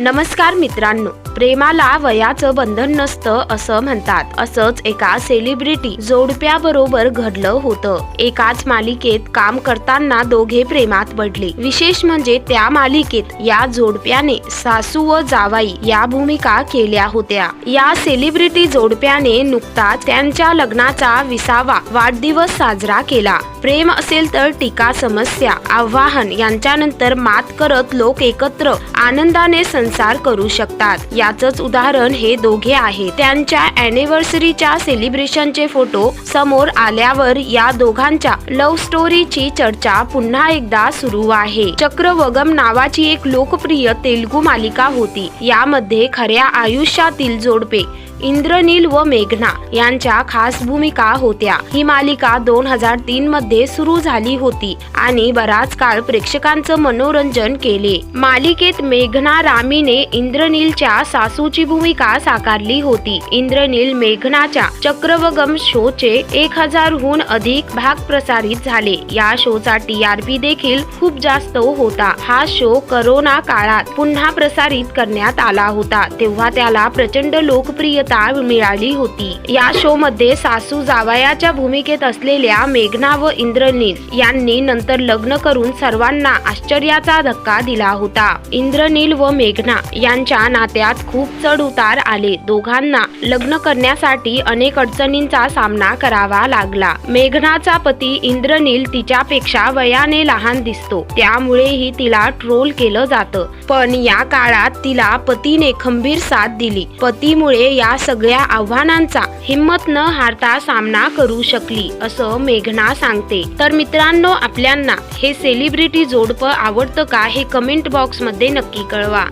नमस्कार मित्रांनो. प्रेमाला वयाचं बंधन नसतं असं म्हणतात. असंच एका सेलिब्रिटी जोडप्याबरोबर घडलं होतं. एकाच मालिकेत काम करताना दोघे प्रेमात पडले. विशेष म्हणजे त्या मालिकेत या जोडप्याने सासू व जावाई या भूमिका केल्या होत्या. या सेलिब्रिटी जोडप्याने नुकताच त्यांच्या लग्नाचा विसावा वाढदिवस साजरा केला. प्रेम असेल तर टीका समस्या आव्हान यांच्यानंतर मात करत लोक एकत्र आनंदाने संसार करू शकतात. या याचंच उदाहरण हे दोघे आहे. त्यांच्या अॅनिव्हर्सरीच्या सेलिब्रेशनचे फोटो समोर आल्यावर या दोघांच्या लव्ह स्टोरीची चर्चा पुन्हा एकदा सुरू आहे. चक्रवगम नावाची एक लोकप्रिय तेलुगू मालिका होती. यामध्ये खऱ्या आयुष्यातील जोडपे इंद्रनील व मेघना यांच्या खास भूमिका होत्या. ही मालिका दोन हजार तीन मध्ये सुरू झाली होती आणि बराच काळ प्रेक्षकांचं मनोरंजन केले. मालिकेत मेघना रामीने इंद्रनीलच्या सासूची भूमिका साकारली होती. इंद्रनील मेघनाच्या चक्रवगम शोचे एक हजारहून अधिक भाग प्रसारित झाले. या शोचा टीआरपी देखील खूप जास्त होता. हा शो करोना काळात पुन्हा प्रसारित करण्यात आला होता. तेव्हा त्याला प्रचंड लोकप्रिय लोकप्रियता मिळाली होती. या शो मध्ये सासू जावयाच्या भूमिकेत असलेल्या मेघना व इंद्रनील यांनी नंतर लग्न करून सर्वांना आश्चर्याचा धक्का दिला होता. इंद्रनील व मेघना यांच्या नात्यात खूप चढ उतार आले. दोघांना लग्न करण्यासाठी अनेक अडचणींचा सामना करावा लागला. मेघनाचा पती इंद्रनील तिच्यापेक्षा वयाने लहान दिसतो. त्यामुळेही तिला ट्रोल केलं जातं. पण या काळात तिला पतीने खंबीर साथ दिली. पतीमुळे या सगळ्या आव्हानांचा हिंमत न हारता सामना करू शकली असं मेघना सांगते. तर मित्रांनो आपल्यांना हे सेलिब्रिटी जोडपं आवडतं का हे कमेंट बॉक्समध्ये नक्की कळवा.